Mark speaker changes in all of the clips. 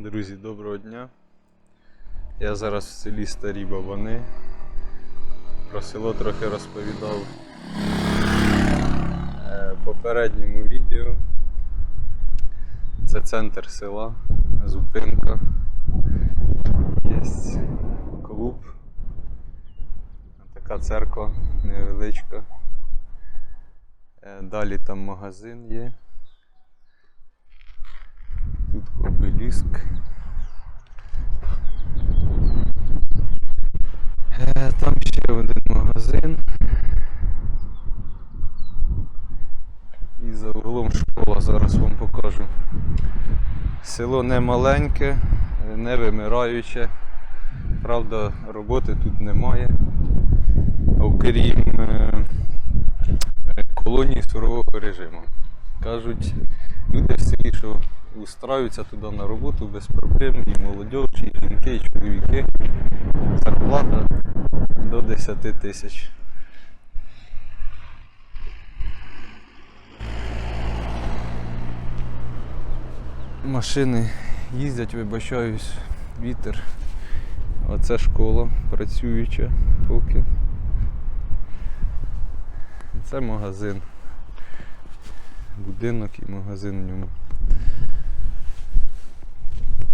Speaker 1: Друзі, доброго дня. Я зараз в селі Старі Бабани. Про село трохи розповідав е, попередньому відео. Це центр села, зупинка. Є клуб. Така церква невеличка. Е, Далі там магазин є. Тут. Е, Там ще один магазин. І за углом школа, зараз вам покажу. Село не маленьке, не вимираюче. Правда, роботи тут немає. Окрім е, колонії сурового режиму. Кажуть, люди в селі, що устраюються туди на роботу без проблем, і молодь, і жінки, і чоловіки. Зарплата до 10 тисяч. Машини їздять, вибачаюсь, вітер. Оце школа працююча поки. Це магазин. Будинок і магазин в ньому.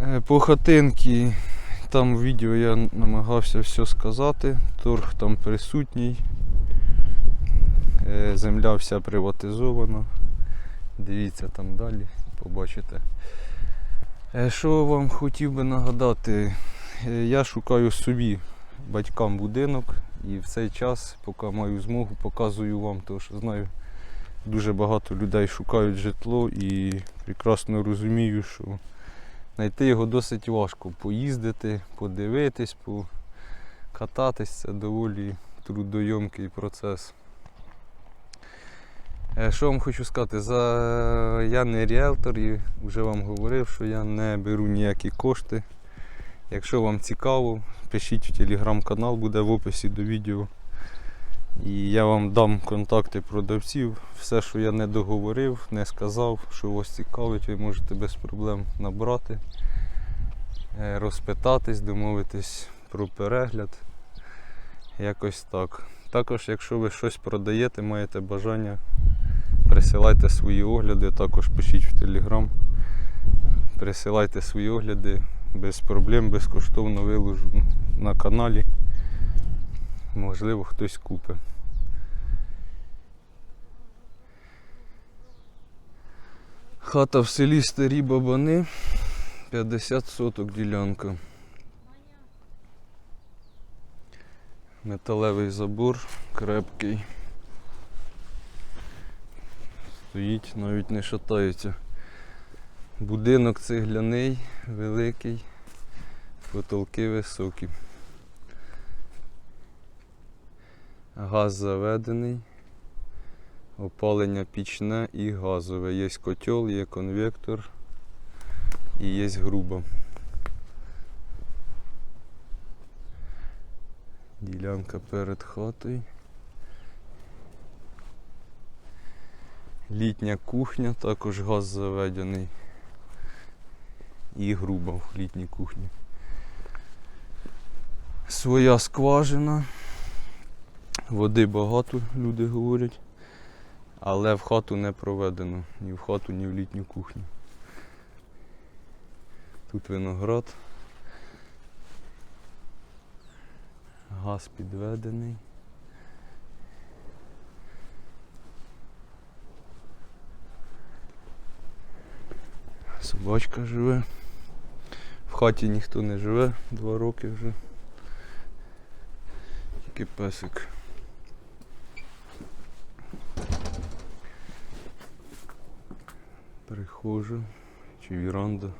Speaker 1: Е, По хатинки, там в відео я намагався все сказати. Торг там присутній. Е, Земля вся приватизована. Дивіться там далі, побачите. Е, Що вам хотів би нагадати? Я шукаю собі батькам будинок і в цей час, поки маю змогу, показую вам, тому що знаю, дуже багато людей шукають житло і прекрасно розумію, що знайти його досить важко. Поїздити, подивитись, покататись це доволі трудойомкий процес. Е, Що вам хочу сказати? За... Я не ріелтор і вже вам говорив, що я не беру ніякі кошти. Якщо вам цікаво, пишіть в телеграм-канал, буде в описі до відео. І я вам дам контакти продавців. Все, що я не договорив, не сказав, що вас цікавить, ви можете без проблем набрати, е, розпитатись, домовитись про перегляд. Якось так. Також, якщо ви щось продаєте, маєте бажання, присилайте свої огляди, також пишіть в телеграм. Присилайте свої огляди без проблем, безкоштовно виложу на каналі. Можливо, хтось купить. Хата в селі Старі Бабани, 50 соток ділянка. Металевий забор, крепкий. Стоїть, навіть не шатається. Будинок цегляний, великий, потолки високі. Газ заведений, опалення пічне і газове. Є котел, є конвектор і є груба. Ділянка перед хатою. Літня кухня, також газ заведений і груба в літній кухні. Своя скважина. Води багато, люди говорять, але в хату не проведено. Ні в хату, ні в літню кухню. Тут виноград. Газ підведений. Собачка живе. В хаті ніхто не живе, два роки вже. Тільки песик. Прихожа чи віранда.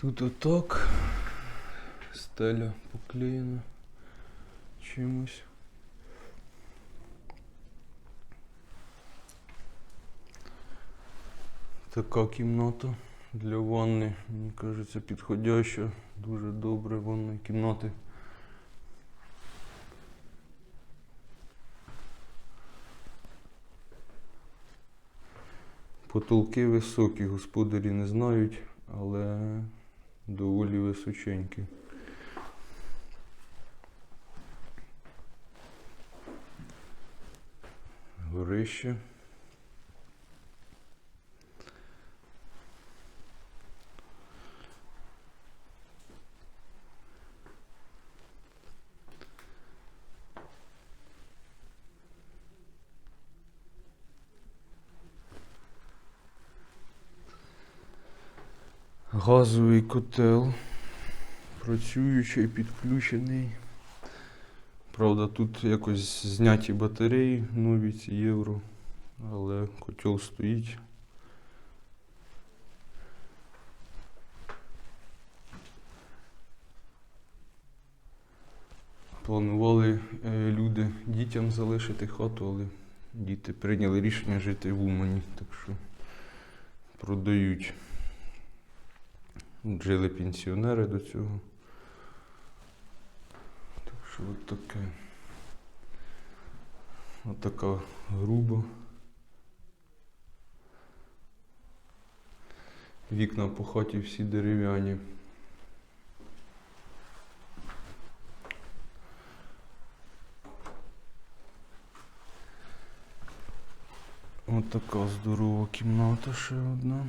Speaker 1: Тут отак. Стеля поклеєна чимось. Така кімната для ванни, мені кажеться, підходяща. Дуже добре ванної кімнати. Потолки високі, господарі не знають, але доволі височенькі. Горище. Газовий котел. Працюючий, підключений. Правда, тут якось зняті батареї нові ці євро, але котел стоїть. Планували е, люди дітям залишити хату, але діти прийняли рішення жити в Умані, так що продають. Жили пенсіонери до цього. Так що от таке. От така груба. Вікна по хаті всі дерев'яні. От така здорова кімната ще одна.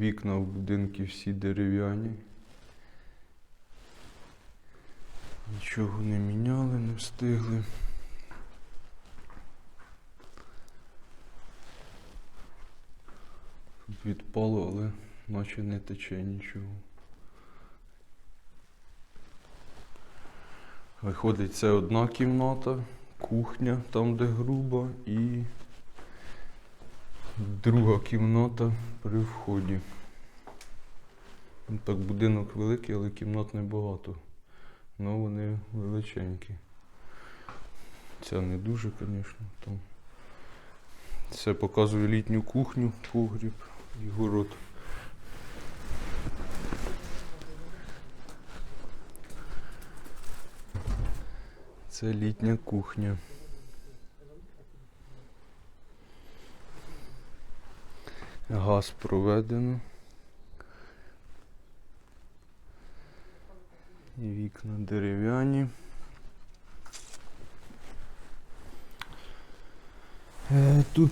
Speaker 1: Вікна в будинку всі дерев'яні. Нічого не міняли, не встигли. Відпало, але наче не тече нічого. Виходить, це одна кімната, кухня, там де груба, і друга кімната при вході. Так, будинок великий, але кімнат небагато. Ну вони величенькі. Ця не дуже, звісно. Там. Це показує літню кухню, погріб і город. Це літня кухня. Газ проведено. І вікна дерев'яні. Е, Тут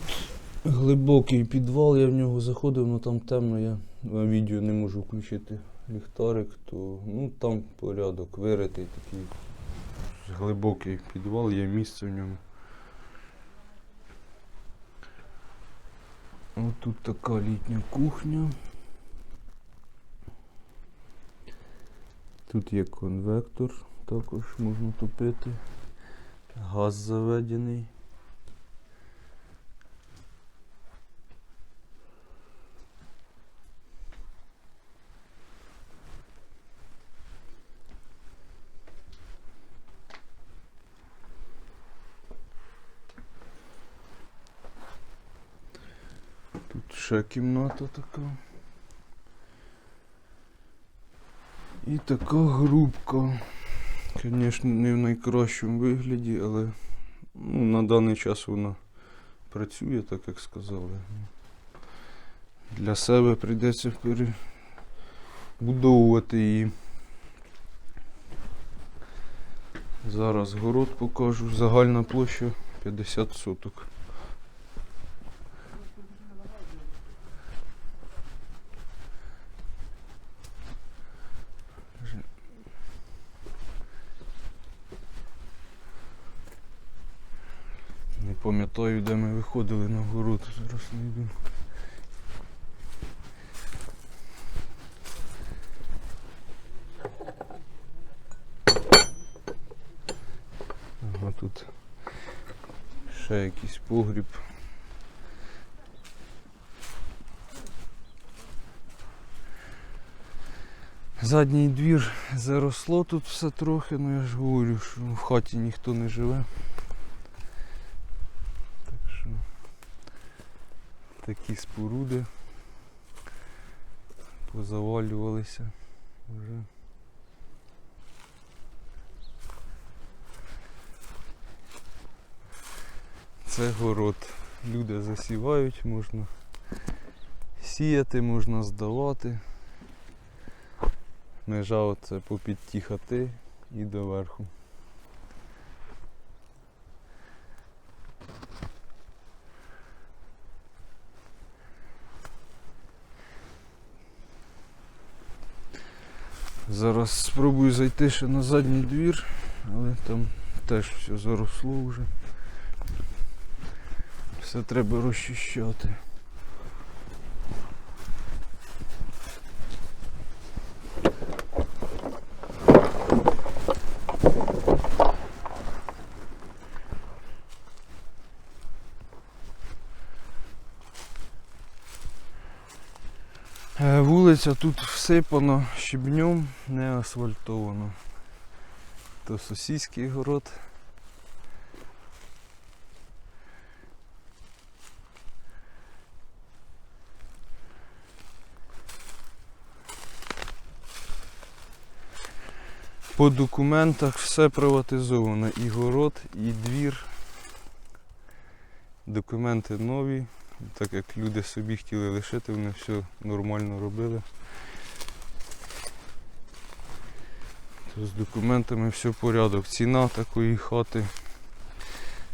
Speaker 1: глибокий підвал, я в нього заходив, але там темно, я на відео не можу включити ліхтарик, то ну там порядок виритий такий глибокий підвал, є місце в ньому. Тут така літня кухня. Тут є конвектор, також можна топити. Газ заведений. Тут ще кімната така. І така грубка. Звісно, не в найкращому вигляді, але ну, на даний час вона працює, так як сказали. Для себе прийдеться перебудовувати її. Зараз город покажу. Загальна площа 50 соток. пам'ятаю де ми виходили на город, зараз не йду. Ага тут ще якийсь погріб. Задній двір заросло тут все трохи, ну я ж говорю, що в хаті ніхто не живе. Такі споруди позавалювалися вже. Це город. Люди засівають, можна сіяти, можна здавати. Межа оце попід ті хати і доверху. Зараз спробую зайти ще на задній двір, але там теж все заросло вже. Все треба розчищати. Вулиця тут всипана щебнем, не асфальтовано. То сусідський город. По документах все приватизовано. І город, і двір. Документи нові. Так як люди собі хотіли лишити, вони все нормально робили. То з документами все порядок. Ціна такої хати.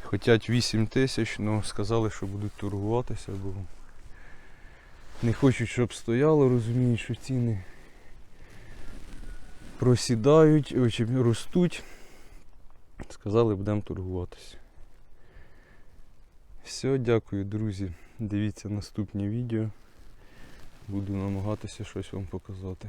Speaker 1: Хотять 8 тисяч, але сказали, що будуть торгуватися, бо не хочуть, щоб стояло, розуміють, що ціни просідають, ростуть. Сказали, будемо торгуватися. Все, дякую, друзі. Дивіться наступні відео. Буду намагатися щось вам показати.